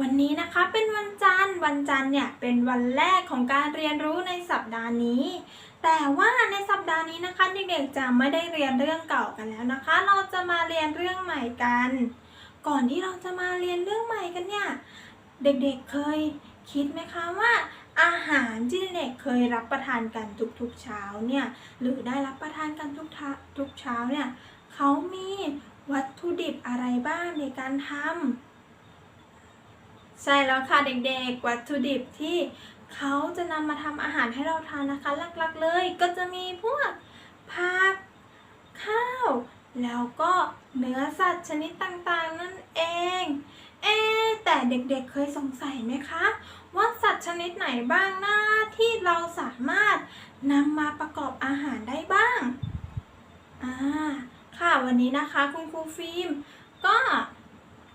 วันนี้นะคะเป็นวันจันทร์วันจันทร์เนี่ยเป็นวันแรกของการเรียนรู้ในสัปดาห์นี้ แต่ว่าในสัปดาห์นี้นะคะเด็กๆจะไม่ได้เรียนเรื่องเก่ากันแล้วนะคะ เราจะมาเรียนเรื่องใหม่กัน ก่อนที่เราจะมาเรียนเรื่องใหม่กันเนี่ยเด็กๆเคยคิดไหมคะว่า อาหารที่เด็กๆเคยรับประทานกันทุกๆเช้าเนี่ยหรือได้รับประทานกันทุกทะทุกเช้าเนี่ยเขามีวัตถุดิบอะไรบ้างในการทำ ใช่แล้วค่ะเด็กๆ วัตถุดิบที่เขาจะนำมาทำอาหารให้เราทานนะคะ หลักๆเลยก็จะมีพวกผักข้าว แล้วก็เนื้อสัตว์ชนิดต่างๆ นั่นเอง เอ๊แต่เด็กๆเคยสงสัยไหมคะ ว่าสัตว์ชนิดไหนบ้างนะที่เราสามารถนำมาประกอบอาหารได้บ้างอ่าค่ะวันนี้นะคะคุณครูฟิล์มก็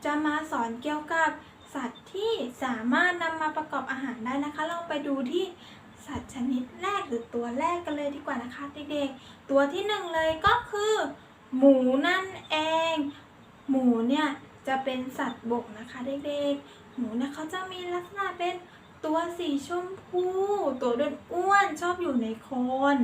จะมาสอนเกี่ยวกับ สัตว์ที่สามารถนำมาประกอบอาหารได้นะคะ เราไปดูที่สัตว์ชนิดแรกหรือตัวแรกกันเลยดีกว่านะคะเด็กๆ ตัวที่หนึ่งเลยก็คือ หมูนั่นเอง หมูเนี่ยจะเป็นสัตว์บกนะคะเด็กๆ หมูเนี่ยเขาจะมีลักษณะเป็น ตัวสีชมพู ตัวอ้วนชอบอยู่ในโคน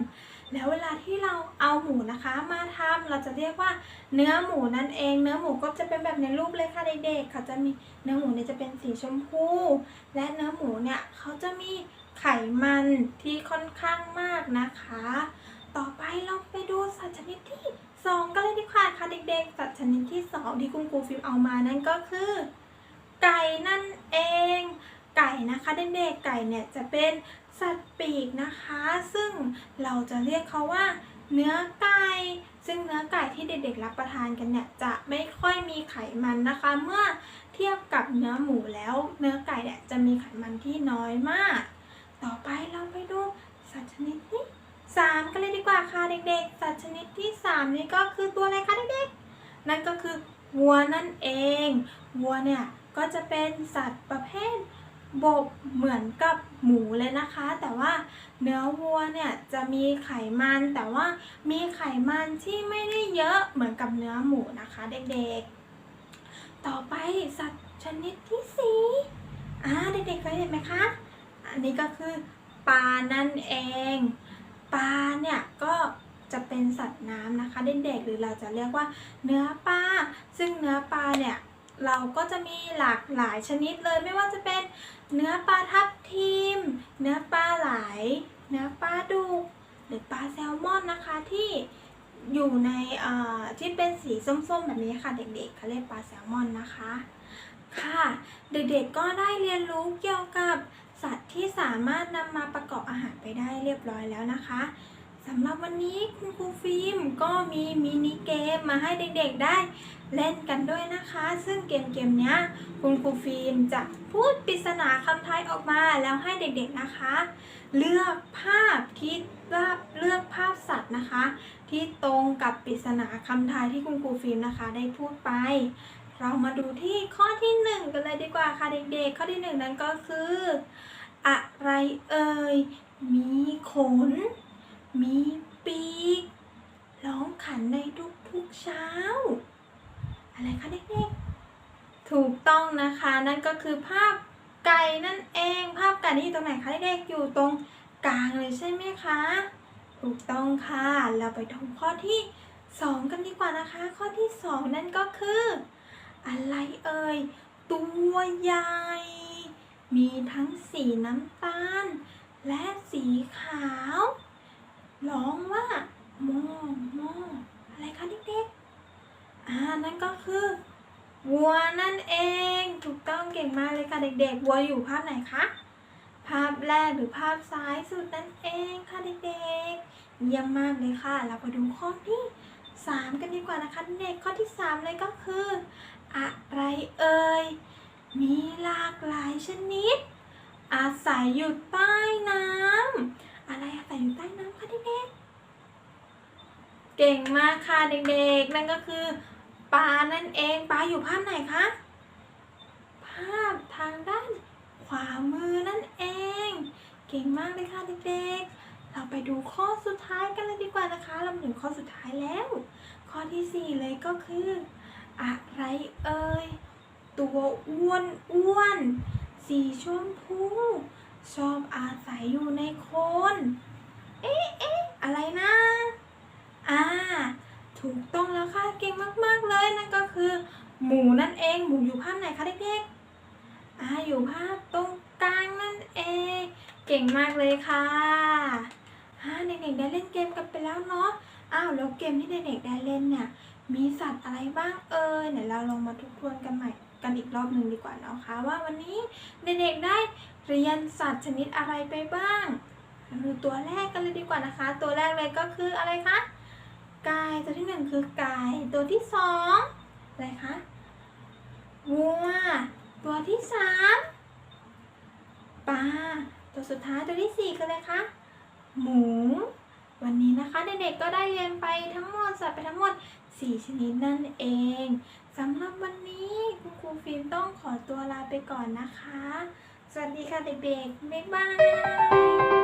แล้วเวลาที่เราเอาหมูนะคะ มาทำเราจะเรียกว่าเนื้อหมูนั่นเอง เนื้อหมูก็จะเป็นแบบในรูปเลยค่ะเด็กๆเขาจะมีเนื้อหมูเนี่ยจะเป็นสีชมพู และเนื้อหมูเนี่ยเขาจะมีไขมันที่ค่อนข้างมากนะคะ ต่อไปเราไปดูสัตว์ชนิดที่สองกันเลยดีกว่าค่ะเด็กๆ สัตว์ชนิดที่สองที่คุณครูฟิล์มเอามานั่นก็คือ ไก่นั่นเอง ไก่นะคะเด็กๆไก่เนี่ยจะเป็นสัตว์ปีกนะคะ ซึ่งเราจะเรียกเขาว่า เนื้อไก่ซึ่งเนื้อไก่ที่เด็กๆรับประทานกันเนี่ยจะไม่ค่อยมีไขมันนะคะ เมื่อเทียบกับเนื้อหมูแล้ว เนื้อไก่เนี่ยจะมีไขมันที่น้อยมาก ต่อไปเราไปดูสัตว์ชนิดที่สามกันเลยดีกว่าค่ะเด็กๆ สัตว์ชนิดที่สามนี่ก็คือตัวอะไรคะเด็กๆ นั่นก็คือวัวนั่นเอง วัวเนี่ยก็จะเป็นสัตว์ประเภท บกเหมือนกับหมูเลยนะคะ แต่ว่าเนื้อวัวเนี่ยจะมีไขมัน แต่ว่ามีไขมันที่ไม่ได้เยอะเหมือนกับเนื้อหมูนะคะเด็กๆ ต่อไปสัตว์ชนิดที่สี่อ่าเด็กๆเคยเห็นไหมคะ อันนี้ก็คือปลานั่นเองปลาเนี่ยก็จะเป็นสัตว์น้ำนะคะเด็กๆหรือเราจะเรียกว่าเนื้อปลาซึ่งเนื้อปลาเนี่ย เราก็จะมีหลากหลายชนิดเลยไม่ว่าจะเป็นเนื้อปลาทับทิม เนื้อปลาไหล เนื้อปลาดุก หรือปลาแซลมอนนะคะที่อยู่ในที่เป็นสีส้มๆแบบนี้ค่ะ เด็กๆเขาเรียกปลาแซลมอนนะคะ ค่ะ เด็กๆก็ได้เรียนรู้เกี่ยวกับสัตว์ที่สามารถนำมาประกอบอาหารไปได้เรียบร้อยแล้วนะคะ สำหรับวันนี้คุณครูฟิล์มก็มีมินิเกมมาให้เด็กๆได้เล่นกันด้วยนะคะ ซึ่งเกมเกมๆเนี้ยคุณครูฟิล์มจะพูดปริศนาคำไทายออกมาแล้วให้เด็กๆนะคะ เลือกภาพที่เลือกภาพสัตว์นะคะ ที่ตรงกับปริศนาคำทายที่คุณครูฟิล์มนะคะ ได้พูดไป เรามาดูที่ข้อที่หนึ่งกันเลยดีกว่าค่ะเด็กๆ ข้อที่หนึ่งนั้นก็คือ อะไรเอ่ยมีขน มีปีกร้องขันในทุกๆเช้า อะไรคะเด็กๆ ถูกต้องนะคะ นั่นก็คือภาพไก่นั่นเอง ภาพไก่นี่อยู่ตรงไหนคะเด็กๆ อยู่ตรงกลางเลยใช่ไหมคะ ถูกต้องค่ะ เราไปดูข้อที่สองกันดีกว่านะคะ ข้อที่สองนั่นก็คือ อะไรเอ่ย ตัวใหญ่ มีทั้งสีน้ำตาล และสีขาว ร้องว่าโมโมอะไรคะเด็กๆอ่านั่นก็คือวัวนั่นเองถูกต้องเก่งมากเลยค่ะเด็กๆวัวอยู่ภาพไหนคะภาพแรกหรือภาพซ้ายสุดนั่นเองค่ะเด็กๆเยี่ยมมากเลยค่ะ เราไปดูข้อที่สามกันดีกว่านะคะเด็กข้อที่สามเลยก็คือ อะไรเอ่ยมีหลากหลายชนิด อาศัยอยู่ใต้น้ำ อะไรอาศัยอยู่ใต้น้ำคะเด็กๆ เก่งมากค่ะเด็กๆ นั่นก็คือปลานั่นเองปลาอยู่ภาพไหนคะ ภาพทางด้านขวามือนั่นเอง เก่งมากเลยค่ะเด็กๆ เราไปดูข้อสุดท้ายกันเลยดีกว่านะคะ เราถึงข้อสุดท้ายแล้ว ข้อที่สี่เลยก็คือ อะไรเอ่ย ตัวอ้วนอ้วนๆสีชมพูชอบอาศัยอยู่ในโคน เอ๊ะเอ๊ะอะไรนะ อ่า ถูกต้องแล้วค่ะ เก่งมากๆเลยนั่นก็คือ หมูนั่นเอง หมูอยู่ภาพไหนคะเด็กๆ อ่า อยู่ภาพตรงกลางนั่นเอง เก่งมากเลยค่ะฮ่าเด็กๆได้เล่นเกมกันไปแล้วเนาะ อ้าวแล้วเกมที่เด็กๆได้เล่นเนี่ยมีสัตว์อะไรบ้างเอ่ยเดี๋ยวเราลองมาทบทวนกันใหม่กันอีกรอบหนึ่งดีกว่าเนาะคะว่าวันนี้เด็กๆได้เรียนสัตว์ชนิดอะไรไปบ้างมาดูตัวแรกกันเลยดีกว่านะคะ ตัวแรกเลยก็คืออะไรคะ ไก่ตัวที่หนึ่งคือไก่ ตัวที่สองอะไรคะวัว ตัวที่สามปลา ตัวสุดท้ายตัวที่สี่คืออะไรคะ หมู วันนี้นะคะเด็กๆก็ได้เรียนไปทั้งหมดสัตว์ไปทั้งหมด 4 ชนิดนั่นเองสำหรับวันนี้คุณครูฟิล์มต้องขอตัวลาไปก่อนนะคะ สวัสดีค่ะเด็กๆ บ๊ายบาย